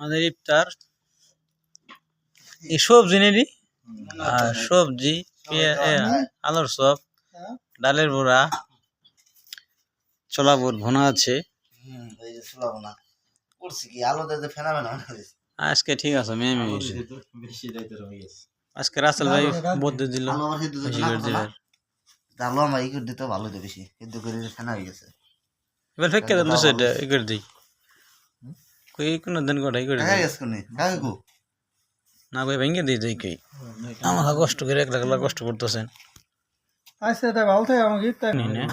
আমাদের ইফতার। এই সবজি নেই? আর সবজি আলুর চপ ডালের বড়া ছোলা বুট ভুনা আছে আজকে ঠিক আছে মেয়ে গেছে। আজকে রাসেল ভাই বদলে দিল। ভালো বেশি। সিদ্ধ ফেনা হয়ে গেছে। এবার ফেকে দিল সেটা ই করে দিই। না ভেঙে দিই যাই কই আমাকে কষ্ট করে একলা একলা কষ্ট করতেছেন। আচ্ছা তাই ভালো থাকে আমাকে তাই নি না।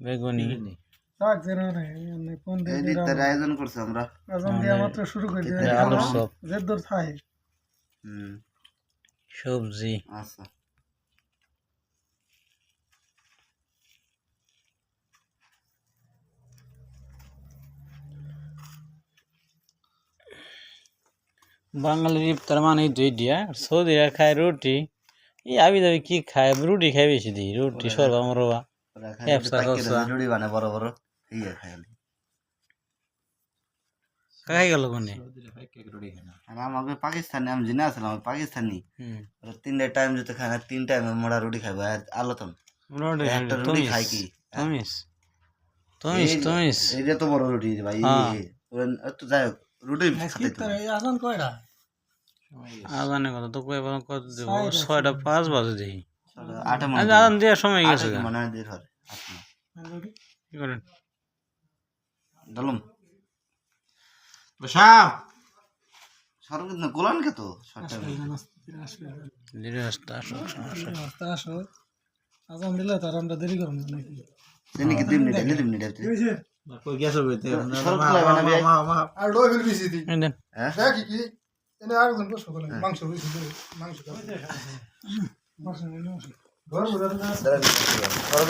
বেগুনি। থাক যেন রে এমনি ফোন এই দিলাম। আয়োজন করছে আমরা। আজান দিয়া মাত্র শুরু করে থাকে হুম। সবজি। আচ্ছা। বাঙালির ইফতার মানে দুই দিয়া। আর সৌদিরা খায় রুটি। এই আবি দাবি কি খায়? রুটি খাই বেশি দিই রুটি সরবা মরবা। খায় জুড়ি বানায় বড় বড়। ইয়ে খায় খাই গেল কোনে? আর আমাকে পাকিস্তানি আমি জেনে আসলাম আমি পাকিস্তানি। তিনটে টাইম যদি খায় না তিন টাইমে মোড়া রুটি খাইবে আর আলো একটা রুটি খাই কি? তুমিস। তুমিস এই- তুমিস তো বড় রুটি ভাই এই- হ্যাঁ। তো যাই হোক রুটি খাতে আজান কয়টা? আজানে কথা তো বলুন কত দেব? ছয়টা পাঁচ বাজে দেখি। আটা মনে আজান দেওয়ার সময় গেছে। মনে হয় দেরি হয়। আট নয়। কি করেন? ডালুম সাপ সর্বত না গোলান কে তো? ধীরে আসতে আসো আজান দিলে তার আমরা দেরি করব নাকি? জানি কি দুই মিনিট এলে দুই মিনিট আইতে কই গেছো বইতে না। আর ডোবেল বেশি দিই এই হ্যাঁ দেখি কি এনে আর কোন বসো বলে মাংস বেশি দিই মাংস না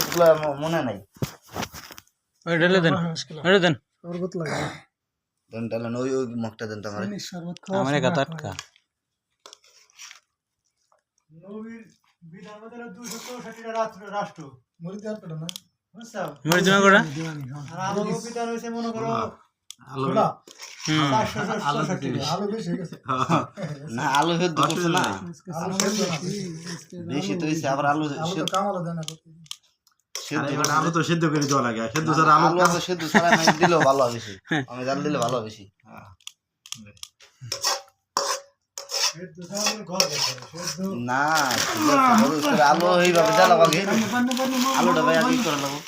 গুলো মনে নাই ওই দেন ওই দেন শরবত লাগে দেন ডালেন ওই ওই মগটা দেন তো আমার চিনি শরবত খাওয়া আমার একা টাটকা মরি দেওয়ার পেটা না মরে যাবে গোড়া দিওয়ানি হ্যাঁ আলো হুম। আলো হয়ে আলু সেদ্ধ করছে না আলু সেদ্ধ না বেশি তো আবার আলু আলু তো সেদ্ধ করে দেওয়া লাগে সিদ্ধ ছাড়া আলু আলু সেদ্ধ ছাড়া দিলেও ভালো বেশি আমি জাল দিলে ভালো বেশি না আলু এইভাবে জ্বালা আগে আলুটা ভাই আগে করে লাগবো?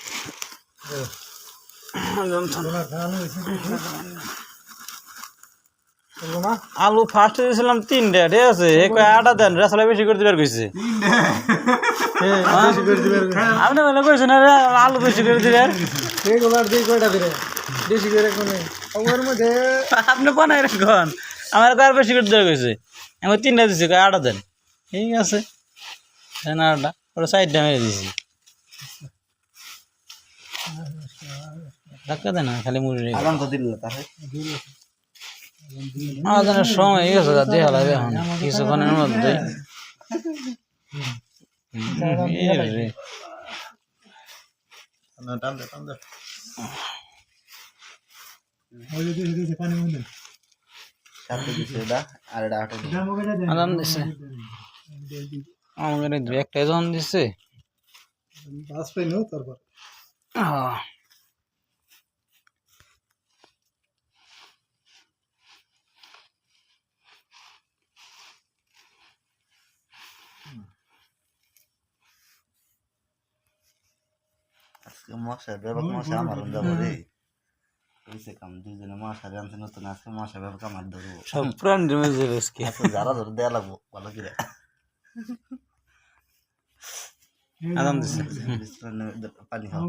আলু ফার্স্ট দিয়েছিলাম তিনটা ঠিক আছে? আটা দেন রাসলা বেশি করে দিবার কইছে। আপনি বলে কইছেন আরে আলু বেশি করে দিবেন। রেগুলার দিই কয়টা করে বেশি করে কোনে ওর মধ্যে আপনি বানাই রাখুন আমার কার বেশি করে দিবার কইছে। আমি তিনটা দিছি কয় আটা দেন? ঠিক আছে। দেন আটা ওটা সাইডটা মেরে দিছি। ধাক্কা দেন খালি মুড়ি আমাদের সময় হয়ে গেছে দেখা লাগবে এখন। কিছুক্ষণের মধ্যে। টান দে টান দে। সাথে দিছে এটা আর এটা আটা আদান দিছে। আমাদের দু একটা জন দিছে। বাস পাই নো তারপর? আহ, আজকে মশা ব্যাপক মশা আমার যাব রে হইছে কাম দুইজনে মশা আনছে নতুন আজকে মশা ব্যাপক আমার ধরবো। সব পুরান জমে যাবে আজকে যারা ধরে দেয়া লাগবো ভালো করে। আদান দিছে। পানি খাও।